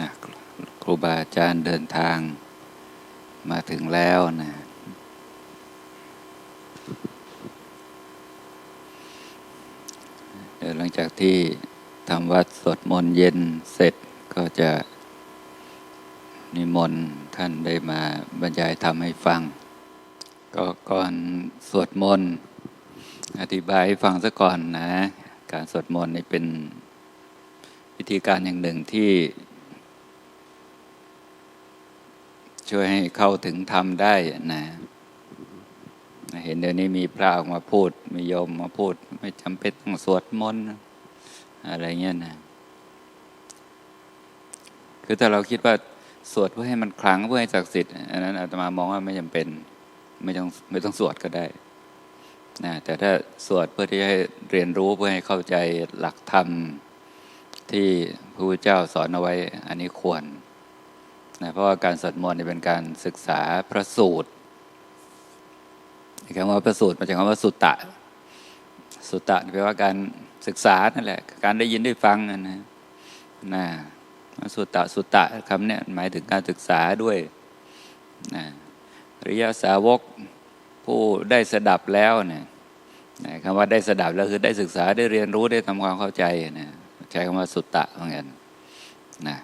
นะครูบาอาจารย์เดินทางมาถึงแล้วนะเดี๋ยวหลังจากที่ทำวัดสวดมนต์เย็นเสร็จก็จะนิมนต์ท่านได้มาบรรยายธรรมให้ฟัง ก็ก่อนสวดมนต์อธิบายให้ฟังซะก่อนนะ การสวดมนต์นี่เป็นวิธีการอย่างหนึ่งที่ ช่วยให้เข้าถึงธรรมได้นะเห็นเดี๋ยวนี้มีพระออกมาพูด มีโยมมาพูด ไม่จำเป็นต้องสวดมนต์อะไรเงี้ยนะคือถ้าเราคิดว่าสวดเพื่อให้มันคลังเพื่อให้ศักดิ์สิทธิ์อันนั้นอาตมามองว่าไม่จำเป็น ไม่ต้องไม่ต้องสวดก็ได้นะแต่ถ้าสวดเพื่อที่ให้เรียนรู้เพื่อให้เข้าใจหลักธรรมที่พระพุทธเจ้าสอนเอาไว้ อันนี้ควร นะเพราะว่าการสวดมนต์เป็นการศึกษาพระสูตรคำว่าพระสูตรมาจากคำว่าสุตตะ สุตตะแปลว่าการศึกษานั่นแหละ การได้ยินได้ฟังนะนะสุตตะสุตตะคำนี้หมายถึงการศึกษาด้วยนะริยสาวกผู้ได้สดับแล้วเนี่ยนะคำว่าได้สดับแล้วคือได้ศึกษาได้เรียนรู้ได้ทำความเข้าใจนะใช้คำว่าสุตตะเหมือนกันนะ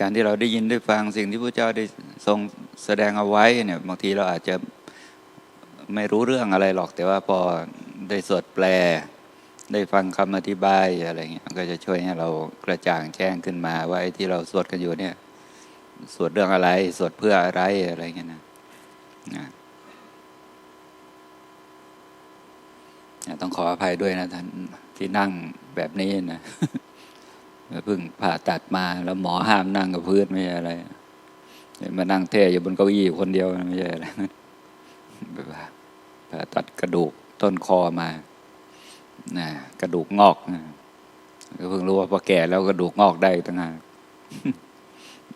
การที่เราได้ยินได้ฟังสิ่งที่พระเจ้าได้ทรงแสดงเอาไว้เนี่ยบางทีเราอาจจะไม่รู้เรื่องอะไรหรอก แต่ว่าพอได้สวดแปล ได้ฟังคำอธิบายอะไรเงี้ยก็จะช่วยให้เรากระจ่างแจ้งขึ้นมาว่าที่เราสวดกันอยู่เนี่ยสวดเรื่องอะไร สวดเพื่ออะไรอะไรเงี้ยนะต้องขออภัยด้วยนะท่านที่นั่งแบบนี้นะ เพิ่งผ่าตัดมาแล้วหมอห้ามนั่งกับพื้นไม่ใช่อะไรมานั่งเท่อยู่บนเก้าอี้คนเดียวไม่ใช่อะไรผ่าตัดกระดูกต้นคอมานะกระดูกงอกนะก็เพิ่งรู้ว่าพอแก่แล้วกระดูกงอกได้ตั้งหาก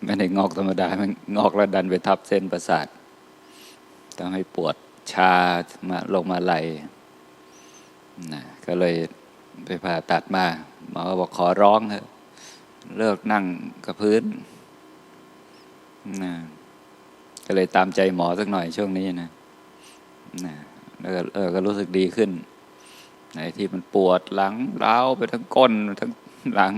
ไม่ได้งอกธรรมดา มันงอกแล้วดันไปทับเส้นประสาททำให้ปวดชามาลงมาไหลนะก็เลยไปผ่าตัดมาหมอบอกขอร้องเถอะ เลิกนั่งกับพื้นนะก็เลยตามใจหมอสักหน่อยช่วงนี้นะนะแล้วก็เออก็รู้สึกดีขึ้นในที่มันปวดหลังร้าวไปทั้งก้นทั้งหลัง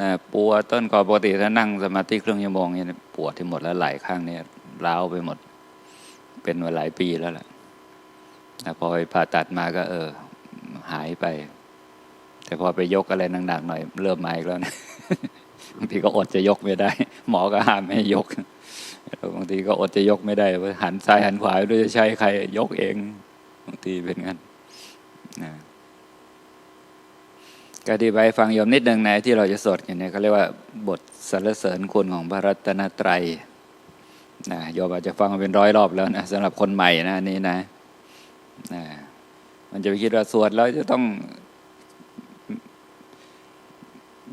นะปวดต้นคอปกติถ้านั่งสมาธิเครึ่องชั่วงเนี่ยปวดที่หมดแล้วไหล่ข้างเนี่ยร้าวไปหมด เป็นมาหลายปีแล้วแหละนะพอไปผ่าตัดมาก็ เออ หายไป แต่พอไปยกอะไรหนักๆหน่อย เริ่มมาอีกแล้วนะ บางทีก็อดจะยกไม่ได้ หมอก็ห้ามไม่ยกบางทีก็อดจะยกไม่ได้หันซ้ายหันขวาด้วยจะใช้ใครยกเองบางทีเป็นงั้นนะก็ดีไปฟังโยมนิดหนึ่งในที่เราจะสดกันเนี่ยเขาเรียกว่าบทสรรเสริญคุณของพระรัตนตรัยนะโยมอาจจะฟังมาเป็นร้อยรอบแล้วนะสำหรับคนใหม่นะนี่นะนะมันจะไปคิดว่าสวดแล้วจะต้อง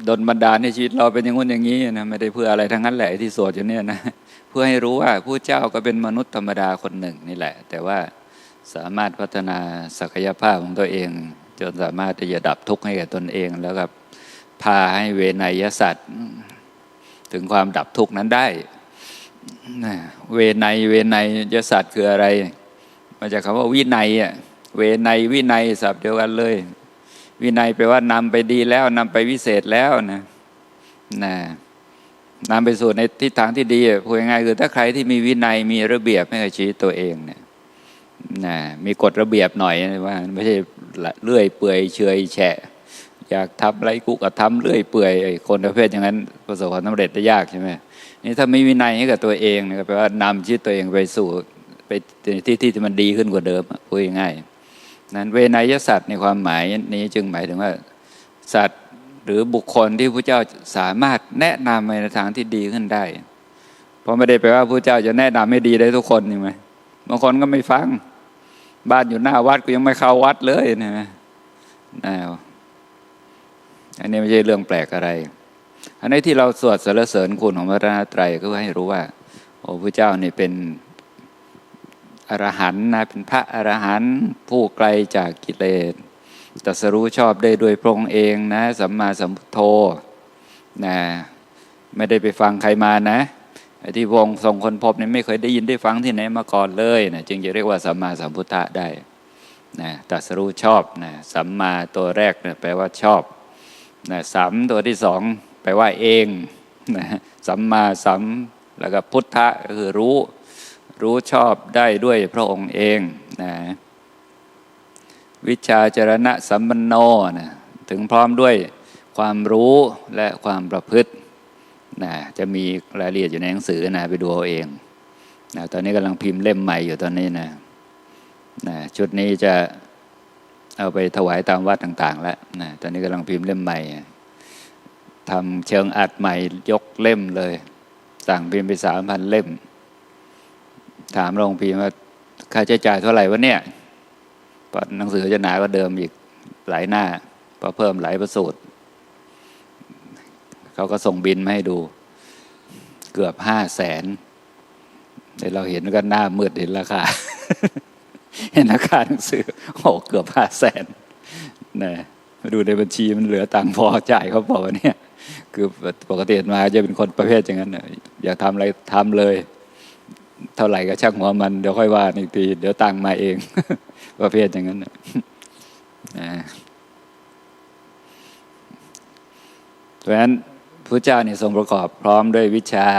ดนบันดาลในชีวิตเราเป็นอย่างงู้นอย่างนี้นะไม่ได้เพื่ออะไรทั้งนั้นแหละที่สวดอยู่เนี่ยนะเพื่อให้รู้ว่าผู้เจ้าก็เป็นมนุษย์ธรรมดาคนหนึ่งนี่แหละ แต่ว่าสามารถพัฒนาศักยภาพของตัวเอง จนสามารถที่จะดับทุกข์ให้แก่ตนเอง แล้วก็พาให้เวนยสัตว์ ถึงความดับทุกข์นั้นได้ เวไนเวไนยสัตว์คืออะไร มาจากคำว่าวินัยอะเวไนวินัยสับเดียวกันเลย วินัยแปลว่านำไปดีแล้วนำไปวิเศษแล้วนะนะนำไปสู่ในทิศทางที่ดีพูดง่ายๆคือถ้าใครที่มีวินัยมีระเบียบให้กับชีวิตตัวเองเนี่ยนะมีกฎระเบียบหน่อยว่าไม่ใช่เลื่อยเปื่อยเฉยแฉะ อยากทำอะไรกูก็ทำเลื่อยเปื่อยคนประเภทอย่างนั้นประสบความสำเร็จได้ยากใช่ไหมนี่ถ้ามีวินัยให้กับตัวเองนี่ยแปลว่านำชีวิตตัวเองไปสู่ไปที่ที่ที่มันดีขึ้นกว่าเดิมพูดง่าย นั้นเวนยสัตว์ในความหมายนี้จึงหมายถึงว่าสัตว์หรือบุคคลที่พระเจ้าสามารถแนะนำในทางที่ดีขึ้นได้ เพราะไม่ได้แปลว่าพระเจ้าจะแนะนำให้ดีได้ทุกคนใช่ไหมบางคนก็ไม่ฟัง บ้านอยู่หน้าวัดก็ยังไม่เข้าวัดเลยนะนะอันนี้ไม่ใช่เรื่องแปลกอะไร อันนี้ที่เราสวดสรรเสริญคุณของพระราตรัยก็ให้รู้ว่า โอ้พระเจ้านี่เป็น อรหันต์นะเป็นพระอรหันต์ผู้ไกลจากกิเลสตัสรู้ชอบได้โดยพระองค์เองนะสัมมาสัมพุทโธนะไม่ได้ไปฟังใครมานะไอ้ที่วงทรงคนพบเนี่ยไม่เคยได้ยินได้ฟังที่ไหนมาก่อนเลยนะจึงจะเรียกว่าสัมมาสัมพุทธะได้นะตัสรู้ชอบนะสัมมาตัวแรกนะแปลว่าชอบนะสัมตัวที่สองแปลว่าเองนะสัมมาสัมแล้วก็พุทธะก็คือรู้ รู้ชอบได้ด้วยพระองค์เองนะวิชาจรณะสัมปันโนนะถึงพร้อมด้วยความรู้และความประพฤตินะจะมีรายละเอียดอยู่ในหนังสือนะไปดูเอาเองนะตอนนี้กำลังพิมพ์เล่มใหม่อยู่ตอนนี้นะนะชุดนี้จะเอาไปถวายตามวัดต่าง ๆ แล้วนะตอนนี้กำลังพิมพ์เล่มใหม่ทำเชิงอัดใหม่ยกเล่มเลย สั่งพิมพ์ไปสามพันเล่ม ถามโรงพิมพ์ว่าค่าใช้จ่ายเท่าไหร่วะเนี่ยหนังสือจะหนากว่าเดิมอีกหลายหน้าเพราะเพิ่มหลายประสูตรเขาก็ส่งบินมาให้ดู เกือบห้าแสนแต่เราเห็นก็หน้ามืดเห็นราคา เห็นราคาหนังสือโอ้เกือบห้าแสนนะมาดูในบัญชีมันเหลือตังพอจ่ายเขาเปล่าวะเนี่ย คือปกติมาจะเป็นคนประเภทอย่างนั้นอยากทำอะไรทำเลย เท่าไหร่ก็ช่างหัวมัน เดี๋ยวค่อยว่าอีกที เดี๋ยวตังมาเอง ประเภทอย่างนั้นนะนะเพราะฉะนั้นพระเจ้าเนี่ยทรงประกอบพร้อมด้วยวิชา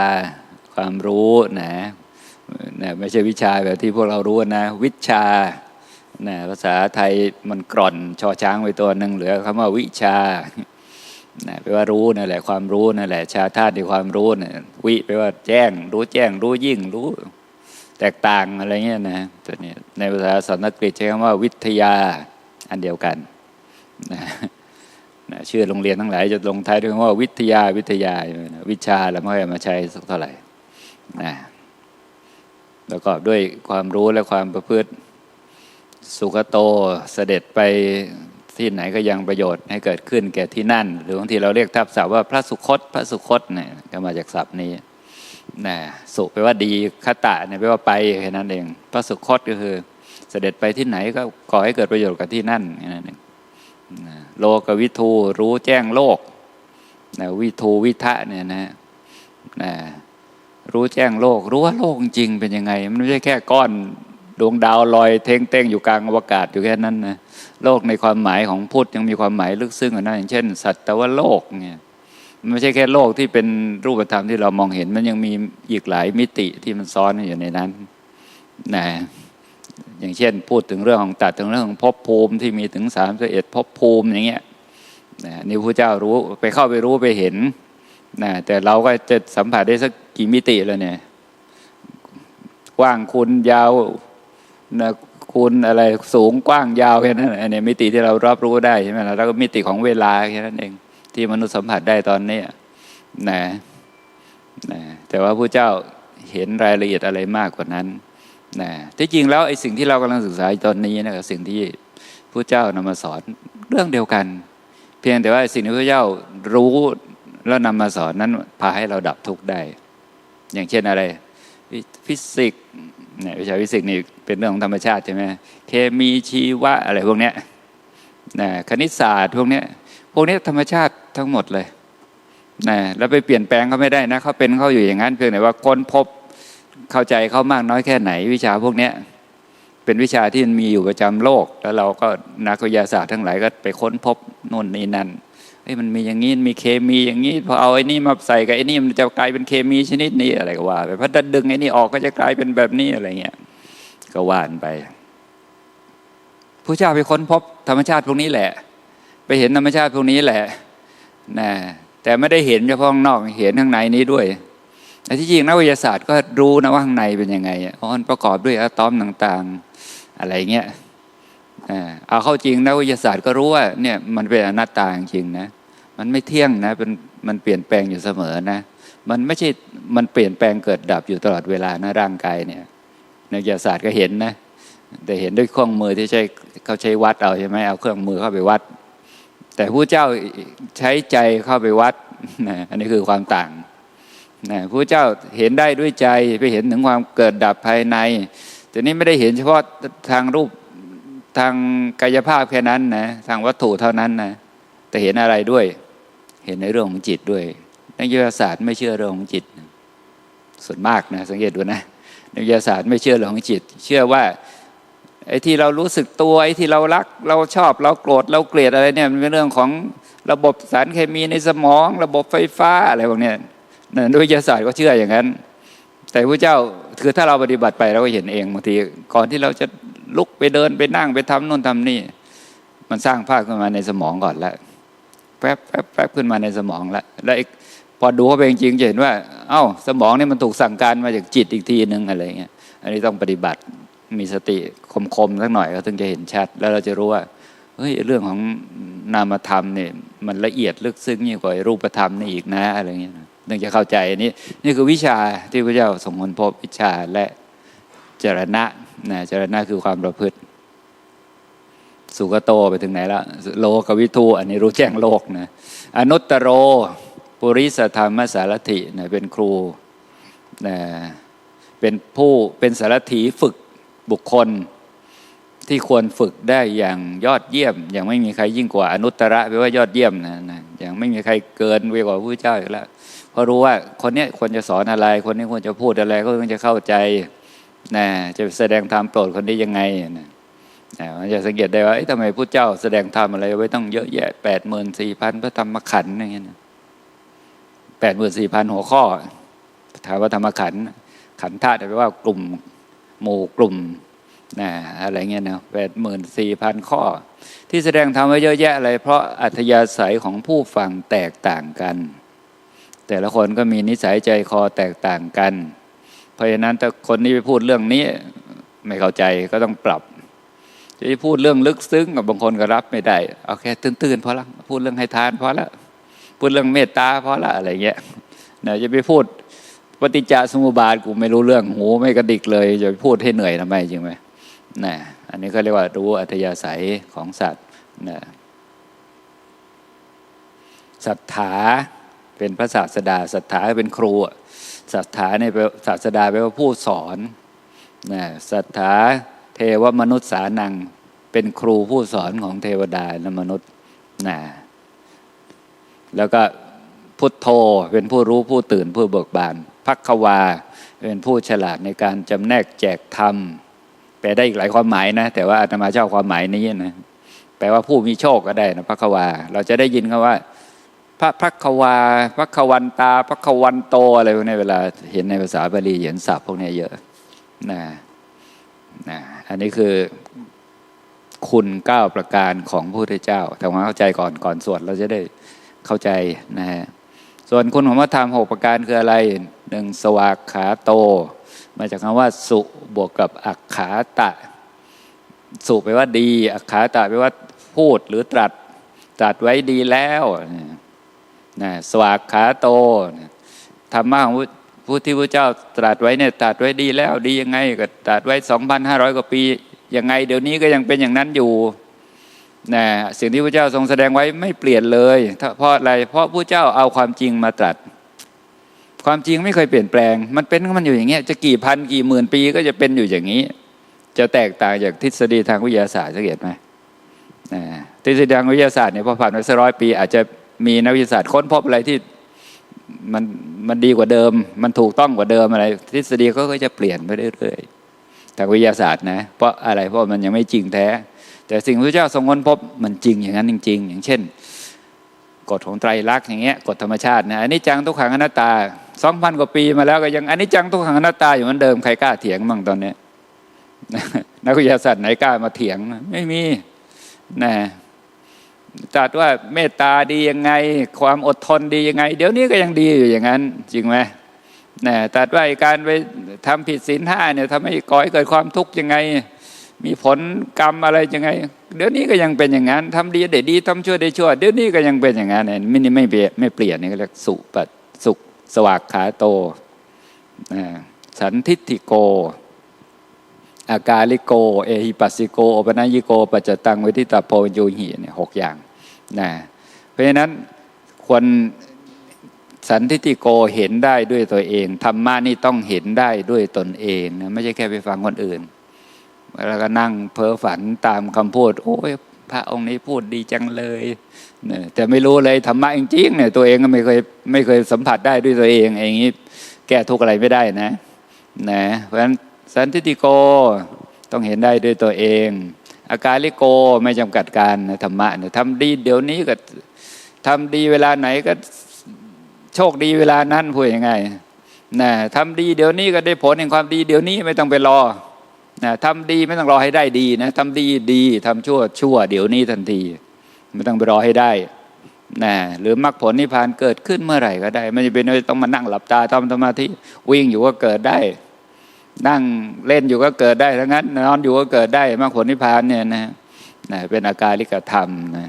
ความรู้นะนะไม่ใช่วิชาแบบที่พวกเรารู้นะ วิชานะภาษาไทยมันกร่อนชอช้างไปตัวหนึ่งเหลือคำว่าวิชา นะแปลว่ารู้นั่นแหละความรู้นั่นแหละ ชาธาตุในความรู้นะวิแปลว่าแจ้ง รู้แจ้ง รู้ยิ่งรู้ แตกต่างอะไรเงี้ยนะตัวนี้ในภาษาสันสกฤตใช้คำว่าวิทยาอันเดียวกันนะนะชื่อโรงเรียนทั้งหลายจะลงท้ายด้วยคำว่าวิทยาวิทยา วิชาแล้วไม่ค่อยมาใช้สักเท่าไหร่นะแล้วก็ด้วยความรู้และความประพฤติ สุขโตเสด็จไป ที่ไหนก็ยังประโยชน์ให้เกิดขึ้นแก่ที่นั่น หรือบางทีเราเรียกทับศัพท์ว่าพระสุคตพระสุคตเนี่ยก็มาจากศัพท์นี้นะสุแปลว่าดีคตะเนี่ยแปลว่าไปแค่นั้นเอง พระสุคตก็คือ เสด็จไปที่ไหนก็ก่อให้เกิดประโยชน์กับที่นั่นแค่นั้นเองโลกวิทูรู้แจ้งโลกนะวิทูวิทะเนี่ยนะนะรู้แจ้งโลก รู้ว่าโลกจริงเป็นยังไง มันไม่ใช่แค่ก้อน ดวงดาวลอยเท่งเต้งอยู่กลางอวกาศอยู่แค่นั้นนะโลกในความหมายของพุทธยังมีความหมายลึกซึ้งกว่านั้นอย่างเช่น สัตวโลกเนี่ยมันไม่ใช่แค่โลกที่เป็นรูปธรรมที่เรามองเห็น มันยังมีอีกหลายมิติที่มันซ้อนอยู่ในนั้นนะอย่างเช่น พูดถึงเรื่องของตัดถึงเรื่องของภพภูมิที่มีถึงสามสิบเอ็ดภพภูมิอย่างเงี้ยนะนี่พระเจ้ารู้ไปเข้าไปรู้ไปเห็นนะแต่เราก็จะสัมผัสได้สักกี่มิติแล้วเนี่ยกว้างคุณยาว นะคุณอะไรสูงกว้างยาวแค่นั้นอันนี้มิติที่เรารับรู้ได้ใช่ไหมแล้วก็มิติของเวลาแค่นั้นเอง ที่มนุษย์สัมผัสได้ตอนนี้นะนะแต่ว่าพระเจ้าเห็นรายละเอียดอะไรมากกว่านั้นนะที่จริงแล้วไอ้สิ่งที่เรากำลังศึกษาตอนนี้นะครับสิ่งที่พระเจ้านำมาสอนเรื่องเดียวกัน เพียงแต่ว่าสิ่งที่พระเจ้ารู้แล้วนำมาสอนนั้นพาให้เราดับทุกข์ได้ อย่างเช่นอะไร ฟิสิกส์ เนี่ยวิชาฟิสิกส์นี่เป็นเรื่องของธรรมชาติใช่ไหมเคมีชีวะอะไรพวกเนี้ยนะคณิตศาสตร์พวกเนี้ยพวกนี้ธรรมชาติทั้งหมดเลยนะแล้วไปเปลี่ยนแปลงเขาไม่ได้นะเขาเป็นเขาอยู่อย่างนั้นเพียงแต่ว่าค้นพบเข้าใจเขามากน้อยแค่ไหน วิชาพวกเนี้ยเป็นวิชาที่มันมีอยู่ประจำโลก แล้วเราก็นักวิทยาศาสตร์ทั้งหลายก็ไปค้นพบนู่นนี่นั่น อ้ยมันมีอย่างนี้มีเคมีอย่างนี้พอเอาไอ้นี่มาใส่กับไอ้นี่มันจะกลายเป็นเคมีชนิดนี้อะไรก็ว่าไปพอดันดึงไอ้นี่ออกก็จะกลายเป็นแบบนี้อะไรเงี้ยก็ว่านไปผู้เจ้าไปค้นพบธรรมชาติพวกนี้แหละ ไปเห็นธรรมชาติพวกนี้แหละนะแต่ไม่ได้เห็นเฉพาะข้างนอกเห็นข้างในนี้ด้วยแต่ที่จริงนักวิทยาศาสตร์ก็รู้นะว่าข้างในเป็นยังไงอ๋อมันประกอบด้วยอะตอมต่างๆ อะไรเงี้ยเอาเข้าจริงนักวิทยาศาสตร์ก็รู้ว่าเนี่ยมันเป็นอนัตตาจริงนะ มันไม่เที่ยงนะเป็นมันเปลี่ยนแปลงอยู่เสมอนะ มันไม่ใช่มันเปลี่ยนแปลงเกิดดับอยู่ตลอดเวลานะร่างกายเนี่ยนักวิทยาศาสตร์ก็เห็นนะ แต่เห็นด้วยเครื่องมือที่ใช้เขาใช้วัดเอาใช่ไหมเอาเครื่องมือเข้าไปวัด แต่ผู้เจ้าใช้ใจเข้าไปวัดนะอันนี้คือความต่างนะผู้เจ้าเห็นได้ด้วยใจไปเห็นถึงความเกิดดับภายในแต่นี้ไม่ได้เห็นเฉพาะทางรูปทางกายภาพแค่นั้นนะทางวัตถุเท่านั้นนะแต่เห็นอะไรด้วย ห็นในเรื่องของจิตด้วย นักวิทยาศาสตร์ไม่เชื่อเรื่องของจิต ส่วนมากนะสังเกตดูนะนักวิทยาศาสตร์ไม่เชื่อเรื่องของจิต เชื่อว่าไอ้ที่เรารู้สึกตัวไอ้ที่เรารัก เราชอบเราโกรธเราเกลียดอะไรเนี่ยมันเป็นเรื่องของระบบสารเคมีในสมอง ระบบไฟฟ้าอะไรพวกเนี้ยนะนักวิทยาศาสตร์ก็เชื่ออย่างนั้น แต่พระเจ้าคือถ้าเราปฏิบัติไปเราก็เห็นเองบางทีก่อนที่เราจะลุกไปเดินไปนั่งไปทำนู่นทำนี่ มันสร้างภาพขึ้นมาในสมองก่อนแล้ว แป๊บแป๊บแป๊บขึ้นมาในสมองแล้วแล้วพอดูเข้าไปจริงๆจะเห็นว่า เอ้า สมองนี่มันถูกสั่งการมาจากจิตอีกทีหนึ่งอะไรเงี้ยอันนี้ต้องปฏิบัติมีสติคมๆสักหน่อยก็ถึงจะเห็นชัด แล้วเราจะรู้ว่าเฮ้ยเรื่องของนามธรรมเนี่ยมันละเอียดลึกซึ้งยิ่งกว่ารูปธรรมนี่อีกนะอะไรเงี้ยถึงจะเข้าใจอันนี้นี่คือวิชาที่พระเจ้าทรงค้นพบวิชาและจรณะนะจรณะคือความประพฤติ สุกโตไปถึงไหนละโลกวิทูอันนี้รู้แจ้งโลกนะอนุตตโรปุริสธรรมสารถินะเป็นครูนะเป็นผู้เป็นสารถีฝึกบุคคลที่ควรฝึกได้อย่างยอดเยี่ยม อย่างไม่มีใครยิ่งกว่าอนุตตระแปลว่ายอดเยี่ยมนะนะอย่างไม่มีใครเกินไปกว่าพระเจ้าอีกแล้วเพราะรู้ว่าคนนี้ควรจะสอนอะไร คนนี้ควรจะพูดอะไรก็ต้องจะเข้าใจนะจะแสดงธรรมโปรดคนนี้ยังไงนะ นะมันจะสังเกตได้ว่าทำไมพระเจ้าแสดงธรรมอะไรไว้ต้องเยอะแยะแปดหมื่นสี่พันพระธรรมขันธ์อย่างเงี้ยแปดหมื่นสี่พันหัวข้อถามว่าธรรมขันธ์ขันธ์ธาตุแปลว่ากลุ่มหมู่กลุ่มนะอะไรเงี้ยนะแปดหมื่นสี่พันข้อ ที่แสดงธรรมไว้เยอะแยะอะไรเพราะอัธยาศัยของผู้ฟังแตกต่างกัน แต่ละคนก็มีนิสัยใจคอแตกต่างกัน เพราะฉะนั้นถ้าคนนี้ไปพูดเรื่องนี้ไม่เข้าใจก็ต้องปรับ จะพูดเรื่องลึกซึ้งกับบางคนก็รับไม่ได้เอาแค่ตื่นๆพอละพูดเรื่องให้ทานพอละพูดเรื่องเมตตาพอละอะไรเงี้ยนะจะไปพูดปฏิจจสมุปบาทกูไม่รู้เรื่องหูไม่กระดิกเลยจะไปพูดให้เหนื่อยทำไมจริงไหมนะอันนี้เขาเรียกว่ารู้อัธยาศัยของสัตว์นะศรัทธาเป็นพระศาสดาศรัทธาเป็นครูศรัทธาเนี่ยศาสดาแปลว่าผู้สอนนะศรัทธา เทวมนุษย์สานัง เป็นครูผู้สอนของเทวดาและมนุษย์นะแล้วก็พุทโธเป็นผู้รู้ผู้ตื่นผู้เบิกบานพักวา เป็นผู้ฉลาดในการจำแนกแจกธรรมแปลได้อีกหลายความหมายนะ แต่ว่าอาตมาชอบความหมายนี้นะแปลว่าผู้มีโชคก็ได้นะพักวา เราจะได้ยินคำว่า พระพักวาพักวันตาพักวันโตอะไรพวกนี้เวลา เห็นในภาษาบาลีเห็นศัพท์พวกนี้เยอะนะนะ อันนี้คือคุณเก้าประการของพระพุทธเจ้าทำความเข้าใจก่อนก่อนสวดเราจะได้เข้าใจนะฮะส่วนคุณของพระธรรมหกประการคืออะไรหนึ่งสวากขาโต มาจากคำว่าสุบวกกับอักขาตะ สุแปลว่าดี อักขาตะแปลว่าพูดหรือตรัสตรัสไว้ดีแล้วนะสวากขาโตธรรมะของ ผู้ที่พระเจ้าตรัสไว้เนี่ยตรัสไว้ดีแล้วดียังไงก็ตรัสไว้สองพันห้าร้อยกว่าปียังไง เดี๋ยวนี้ก็ยังเป็นอย่างนั้นอยู่นะสิ่งที่พระเจ้าทรงแสดงไว้ไม่เปลี่ยนเลยเพราะอะไรเพราะพระเจ้าเอาความจริงมาตรัส ความจริงไม่เคยเปลี่ยนแปลง มันเป็นมันอยู่อย่างเงี้ยจะกี่พันกี่หมื่นปีก็จะเป็นอยู่อย่างนี้ จะแตกต่างจากทฤษฎีทางวิทยาศาสตร์สังเกตไหมนะทฤษฎีทางวิทยาศาสตร์เนี่ยพอผ่านไปสักร้อยปี อาจจะมีนักวิทยาศาสตร์ค้นพบอะไรที่ มันมันดีกว่าเดิม มันถูกต้องกว่าเดิมอะไร ทฤษฎีก็จะเปลี่ยนไปเรื่อยๆทางวิทยาศาสตร์นะ เพราะอะไรเพราะมันยังไม่จริงแท้ แต่สิ่งพระเจ้าทรงค้นพบมันจริงอย่างนั้นจริง ๆ อย่างเช่น กฎของไตรลักษณ์อย่างเงี้ยกฎธรรมชาตินะอันนี้จังทุกขังอนัตตาสองพันกว่าปีมาแล้วก็ยังอันนี้จังทุกขังอนัตตาอยู่เหมือนเดิมใครกล้าเถียงบ้างตอนนี้นักวิทยาศาสตร์ไหนกล้ามาเถียงไม่มีนะ จัดว่าเมตตาดียังไง ความอดทนดียังไง เดี๋ยวนี้ก็ยังดีอยู่อย่างนั้น จริงไหมนะตัดว่าการไปทำผิดศีลห้าเนี่ยทำให้ก่อให้เกิดความทุกข์ยังไง มีผลกรรมอะไรยังไง เดี๋ยวนี้ก็ยังเป็นอย่างนั้นทำดีได้ดีทำชั่วได้ชั่ว เดี๋ยวนี้ก็ยังเป็นอย่างนั้นเนี่ยไม่ไม่เปลี่ยนไม่เปลี่ยนนี่ก็เรียกสุปสุขสวากขาโตสันทิฏฐิโก อากาลิโก เอหิปัสสิโกโอปนัญิโก ปัจจตังวิทิตาโพโยหิเนี่ยหกอย่าง นะเพราะฉะนั้นควรสันทิฏฐิโกเห็นได้ด้วยตัวเองธรรมะนี่ต้องเห็นได้ด้วยตนเองนะไม่ใช่แค่ไปฟังคนอื่น แล้วก็นั่งเพ้อฝันตามคำพูด โอ้ยพระองค์นี้พูดดีจังเลยเนี่ยแต่ไม่รู้เลยธรรมะจริงๆเนี่ยตัวเองก็ไม่เคยไม่เคยสัมผัสได้ด้วยตัวเองอย่างนี้แก้ทุกข์อะไรไม่ได้นะนะเพราะฉะนั้นสันติติโกต้องเห็นได้ด้วยตัวเอง อาการลิโกไม่จำกัดการธรรมะเนี่ยทำดีเดี๋ยวนี้ก็ทำดีเวลาไหนก็โชคดีเวลานั้นพูดยังไงนะทำดีเดี๋ยวนี้ก็ได้ผลแห่งความดีเดี๋ยวนี้ไม่ต้องไปรอนะทำดีไม่ต้องรอให้ได้ดีนะทำดีดีทำชั่วชั่ว เดี๋ยวนี้ทันที ไม่ต้องไปรอให้ได้นะหรือมรรคผลนิพพานเกิดขึ้นเมื่อไหร่ก็ได้ไม่จำเป็นว่ต้องมานั่งหลับตาทำสมาธิวิ่งอยู่ก็เกิดได้ นั่งเล่นอยู่ก็เกิดได้ทั้งนั้นนอนอยู่ก็เกิดได้มรรคผลนิพพานเนี่ยนะนะเป็นอาการลิกธรรมนะ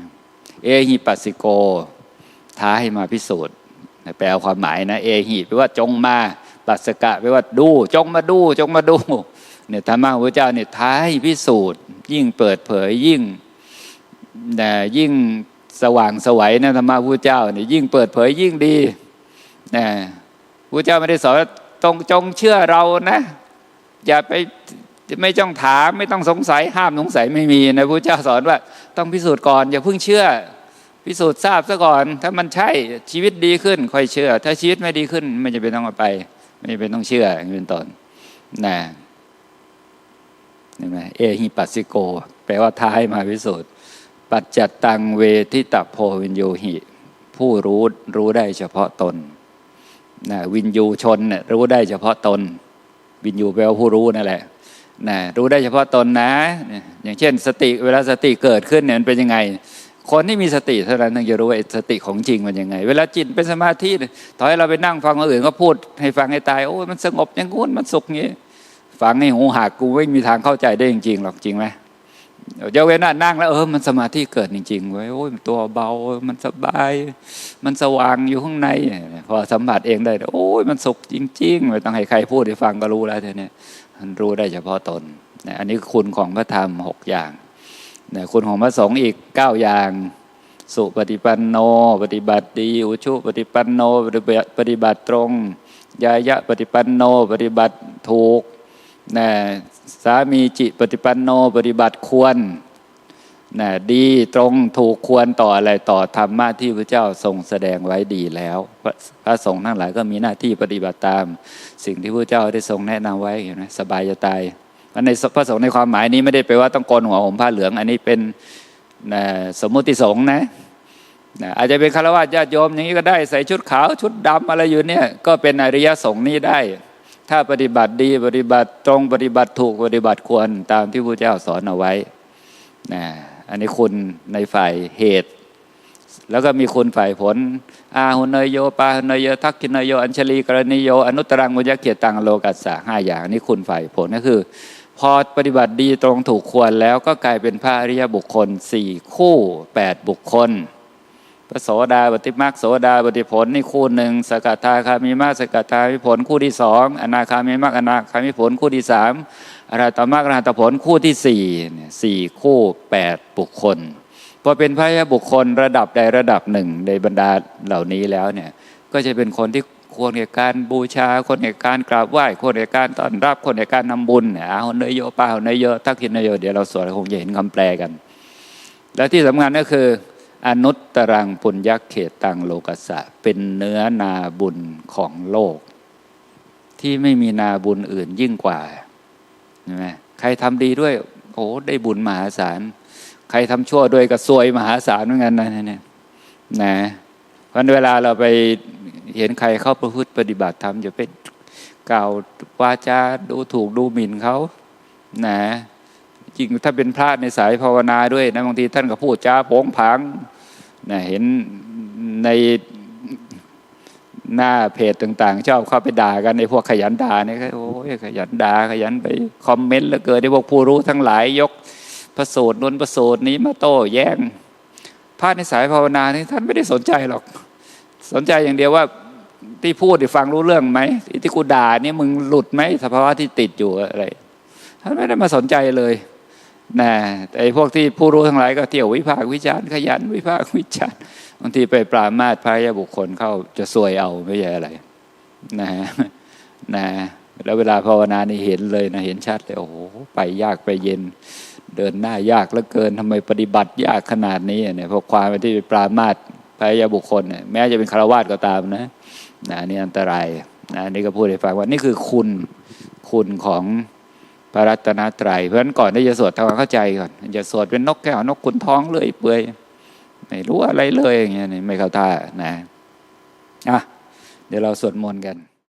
เอหิปัสสิโก ท้าให้มาพิสูจน์นะแปลความหมายนะ เอหิแปลว่าจงมาปัสสกะแปลว่าดู จงมาดู จงมาดูเนี่ยธรรมะพระเจ้าเนี่ยท้าให้พิสูจน์ ยิ่งเปิดเผยยิ่งนะยิ่งสว่างสวัยนะธรรมะพระเจ้าเนี่ยยิ่งเปิดเผยยิ่งดีนะพระเจ้าไม่ได้สอนว่าต้องจงเชื่อเรานะ อย่าไปไม่ต้องถามไม่ต้องสงสัยห้ามสงสัยไม่มีนะพระเจ้าสอนว่า ต้องพิสูจน์ก่อน อย่าเพิ่งเชื่อ พิสูจน์ทราบซะก่อน ถ้ามันใช่ชีวิตดีขึ้น ค่อยเชื่อ ถ้าชีวิตไม่ดีขึ้น ไม่จะเป็นต้องเอาไป ไม่จำเป็นต้องเชื่ออย่างนี้เป็นต้นนะเห็นไหมเอหิปัสสิโก แปลว่าท้ายมาพิสูจน์ปัจจัตตังเวทิตาโพวินโยหิ ผู้รู้รู้ได้เฉพาะตนนะวินยูชนเนี่ยรู้ได้เฉพาะตน วินยูแปลว่าผู้รู้นั่นแหละนะรู้ได้เฉพาะตนนะ อย่างเช่น สติเวลาสติเกิดขึ้นเนี่ยมันเป็นยังไง คนที่มีสติเท่านั้นถึงจะรู้ว่าสติของจริงมันยังไง เวลาจิตเป็นสมาธิถอยเราไปนั่งฟังคนอื่นก็พูดให้ฟังให้ตายโอ้มันสงบอย่างงู้นมันสุขงี้ฟังให้หูหักกูไม่มีทางเข้าใจได้จริงๆหรอกจริงไหม เดี๋ยวเว้นนั่งแล้วเออมันสมาธิเกิดจริงๆเว้ยโอ้ยตัวเบา มันสบาย มันสว่างอยู่ข้างใน พอสัมผัสเองได้ โอ้ยมันสุขจริงๆไม่ต้องให้ใครพูดให้ฟังก็รู้แล้วทีนี้มันรู้ได้เฉพาะตนนะอันนี้คุณของพระธรรมหกอย่างนะคุณของพระสงฆ์อีกเก้าอย่าง สุปฏิปันโน ปฏิบัติดี อุชุปฏิปันโนปฏิบัติตรง ยายะปฏิปันโน ปฏิบัติถูกนะ สามีจิปฏิปันโนปฏิบัติควรนะดีตรงถูกควรต่ออะไรต่อธรรมะที่พระเจ้าทรงแสดงไว้ดีแล้ว พระสงฆ์ทั้งหลายก็มีหน้าที่ปฏิบัติตาม สิ่งที่พระเจ้าได้ทรงแนะนำไว้เห็นไหมสบายจะตายในพระสงฆ์ในความหมายนี้ไม่ได้แปว่าต้องโกนหัวห่มผ้าเหลือง อันนี้เป็นสมมุติสงฆ์นะอาจจะเป็นคารวะญาติโยมอย่างนี้ก็ได้ใส่ชุดขาวชุดดำอะไรอยู่เนี่ยก็เป็นอริยสงฆ์นี้ได้ ถ้าปฏิบัติดีปฏิบัติตรงปฏิบัติถูกปฏิบัติควรตามที่พระเจ้าสอนเอาไว้นะอันนี้คุณในฝ่ายเหตุ แล้วก็มีคุณฝ่ายผล อาหุนเนยโยปาหุนเนยโยทักขินยโยอัญชลีกรณีโย อนุตรังมุยเกียตังโลกัสสะห้าอย่างนี้คุณฝ่ายผลก็คือ พอปฏิบัติดีตรงถูกควรแล้วก็กลายเป็นพระอริยบุคคลสี่คู่แปดบุคคล พระโสดาปฏิมาโสดาปฏิผลนี่คู่หนึ่งสกทาคามีมาสกทามิผลคู่ที่สองอนาคามีมากอนาคามิผลคู่ที่สามอรหัตมรรคอรหัตผลคู่ที่สี่สี่คู่แปดบุคคลพอเป็นพระยบุคคลระดับใดระดับหนึ่งในบรรดาเหล่านี้แล้วเนี่ยก็จะเป็นคนที่ควรในการบูชาคนในการกราบไหว้คนในการต้อนรับคนในการนำบุญเอาเนยโยป้าเนยโยทักขินเนยโยเดี๋ยวเราสวดคงจะเห็นคำแปลกัน และที่สำคัญก็คือ อนุตตรังปุญญเขตตังโลกัสะเป็นเนื้อนาบุญของโลก ที่ไม่มีนาบุญอื่นยิ่งกว่าใช่ไหมใครทำดีด้วย โอ้ได้บุญมหาศาล ใครทำชั่วด้วยก็ซวยมหาศาลเหมือนกันนะเนี่ยนะเพราะเวลาเราไปเห็นใครเข้าประพฤติปฏิบัติธรรมจะไปกล่าววาจาดูถูกดูหมิ่นเขานะ จริงถ้าเป็นพระในสายภาวนาด้วยนะบางทีท่านก็พูดจาโผงผางนะเห็นในหน้าเพจต่าง ๆ ชอบเข้าไปด่ากันในพวกขยันด่าเนี่ยโอ้ยขยันด่าขยันไปคอมเมนต์แล้วเกิดในพวกผู้รู้ทั้งหลายยกพระสูตรนนพระสูตรนี้มาโต้แย้งพระในสายภาวนานี่ท่านไม่ได้สนใจหรอก สนใจอย่างเดียวว่าที่พูดที่ฟังรู้เรื่องไหมที่กูด่านี่มึงหลุดไหมสภาวะที่ติดอยู่อะไรท่านไม่ได้มาสนใจเลย นะแต่พวกที่ผู้รู้ทั้งหลายก็เที่ยววิพากษ์วิจารณ์ขยันวิพากษ์วิจารณ์บางทีไปปรามาสพระยาบุคคลเข้าจะซวยเอาไม่ใช่อะไรนะนะแล้วเวลาภาวนานี่เห็นเลยนะเห็นชัดเลยโอ้โหไปยากไปเย็น เดินหน้ายากเหลือเกินทำไมปฏิบัติยากขนาดนี้เนี่ยพราะความที่ปรามาสพยาบุคคลเนี่ยแม้จะเป็นคารวาสก็ตามนะนะนี่อันตรายนะนี่ก็พูดให้ฟังว่านี่คือคุณคุณของ พระรัตนตรัยเพราะฉะนั้นก่อนที่จะสวดทำความเข้าใจก่อนจะสวดเป็นนกแก้วนกขุนท้องเลยเปื่อยไม่รู้อะไรเลยอย่างเงี้ยนี่ไม่เข้าท่านะอะเดี๋ยวเราสวดมนต์กัน